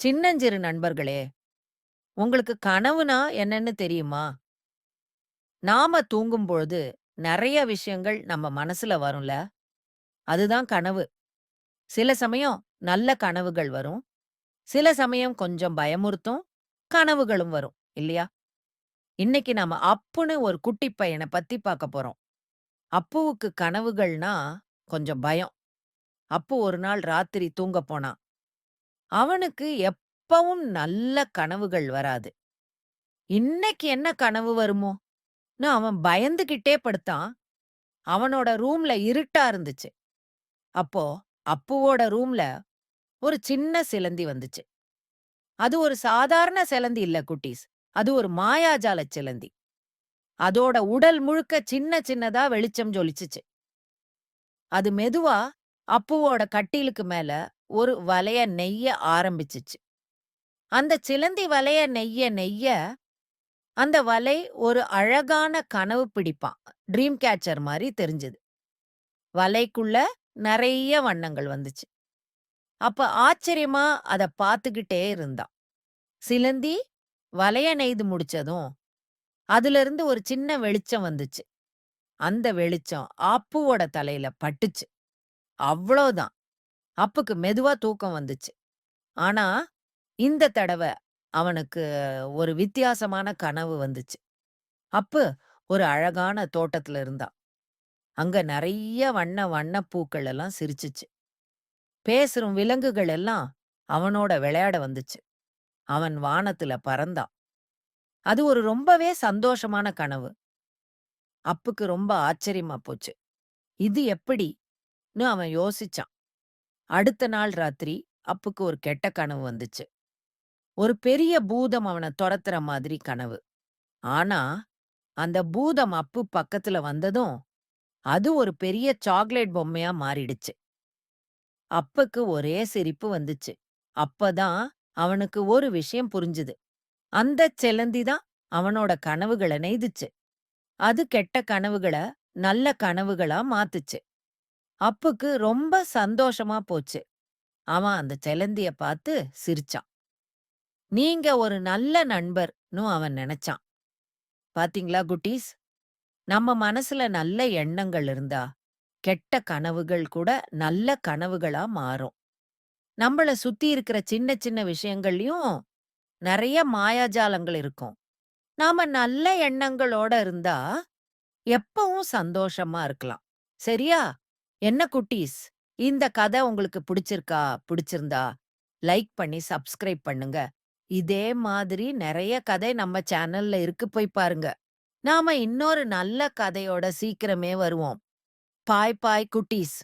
சின்னஞ்சிறு நண்பர்களே, உங்களுக்கு கனவுனா என்னன்னு தெரியுமா? நாம தூங்கும்பொழுது நிறைய விஷயங்கள் நம்ம மனசுல வரும்ல. அதுதான் கனவு. சில சமயம் நல்ல கனவுகள் வரும். சில சமயம் கொஞ்சம் பயமுறுத்தும் கனவுகளும் வரும். இல்லையா? இன்னைக்கு நாம அப்புன்னு ஒரு குட்டி பையன பத்தி பார்க்க போறோம். அப்புவுக்கு கனவுகள்னா கொஞ்சம் பயம். அப்பு ஒரு நாள் ராத்திரி தூங்க போனான். அவனுக்கு எப்பவும் நல்ல கனவுகள் வராது. இன்னைக்கு என்ன கனவு வருமோ அவன் பயந்துகிட்டே படுத்தான். அவனோட ரூம்ல இருட்டா இருந்துச்சு. அப்போ அப்புவோட ரூம்ல ஒரு சின்ன சிலந்தி வந்துச்சு. அது ஒரு சாதாரண சிலந்தி இல்ல குட்டீஸ். அது ஒரு மாயாஜால சிலந்தி. அதோட உடல் முழுக்க சின்ன சின்னதா வெளிச்சம் ஜொலிச்சுச்சு. அது மெதுவா அப்புவோட கட்டிலுக்கு மேல ஒரு வலைய நெய்ய ஆரம்பிச்சுச்சு. அந்த சிலந்தி வலைய நெய்ய நெய்ய, அந்த வலை ஒரு அழகான கனவு பிடிப்பான். ட்ரீம் கேச்சர் மாதிரி தெரிஞ்சது. வலைக்குள்ள நிறைய வண்ணங்கள் வந்துச்சு. அப்ப ஆச்சரியமா அத பார்த்துக்கிட்டே இருந்தான். சிலந்தி வலைய நெய்து முடிச்சதும், அதிலிருந்து ஒரு சின்ன வெளிச்சம் வந்துச்சு. அந்த வெளிச்சம் அப்புவோட தலையில பட்டுச்சு. அவ்வளோதான். அப்புக்கு மெதுவா தூக்கம் வந்துச்சு. ஆனா, இந்த தடவ அவனுக்கு ஒரு வித்தியாசமான கனவு வந்துச்சு. அப்பு ஒரு அழகான தோட்டத்துல இருந்தான். அங்க நிறைய வண்ண வண்ண பூக்கள் எல்லாம் சிரிச்சுச்சு. பேசுறும் விலங்குகள் எல்லாம் அவனோட விளையாட வந்துச்சு. அவன் வானத்துல பறந்தான். அது ஒரு ரொம்பவே சந்தோஷமான கனவு. அப்புக்கு ரொம்ப ஆச்சரியமா போச்சு. இது எப்படின்னு அவன் யோசிச்சான். அடுத்த நாள் ராத்திரி அப்புக்கு ஒரு கெட்ட கனவு வந்துச்சு. ஒரு பெரிய பூதம் அவன தொரத்துற மாதிரி கனவு. ஆனா, அந்த பூதம் அப்பு பக்கத்துல வந்ததும், அது ஒரு பெரிய சாக்லேட் பொம்மையா மாறிடுச்சு. அப்புக்கு ஒரே சிரிப்பு வந்துச்சு. அப்பதான் அவனுக்கு ஒரு விஷயம் புரிஞ்சுது. அந்த செலந்திதான் அவனோட கனவுகள நெய்துச்சு. அது கெட்ட கனவுகள நல்ல கனவுகளா மாத்துச்சு. அப்புக்கு ரொம்ப சந்தோஷமா போச்சு. அவன் அந்த செலந்திய பாத்து சிரிச்சான். நீங்க ஒரு நல்ல நண்பர்னு அவன் நினைச்சான் பாத்தீங்களா குட்டீஸ்? நம்ம மனசுல நல்ல எண்ணங்கள் இருந்தா, கெட்ட கனவுகள் கூட நல்ல கனவுகளா மாறும். நம்மள சுத்தி இருக்கிற சின்ன சின்ன விஷயங்கள்லயும் நிறைய மாயாஜாலங்கள் இருக்கும். நாம நல்ல எண்ணங்களோட இருந்தா, எப்பவும் சந்தோஷமா இருக்கலாம். சரியா? என்ன குட்டீஸ்? இந்த கதை உங்களுக்கு பிடிச்சிருக்கா? பிடிச்சிருந்தா, லைக் பண்ணி சப்ஸ்கிரைப் பண்ணுங்க. இதே மாதிரி நிறைய கதை நம்ம சேனல்ல இருக்கு போய் பாருங்க. நாம இன்னொரு நல்ல கதையோட சீக்கிரமே வருவோம். பாய் பாய் குட்டீஸ்.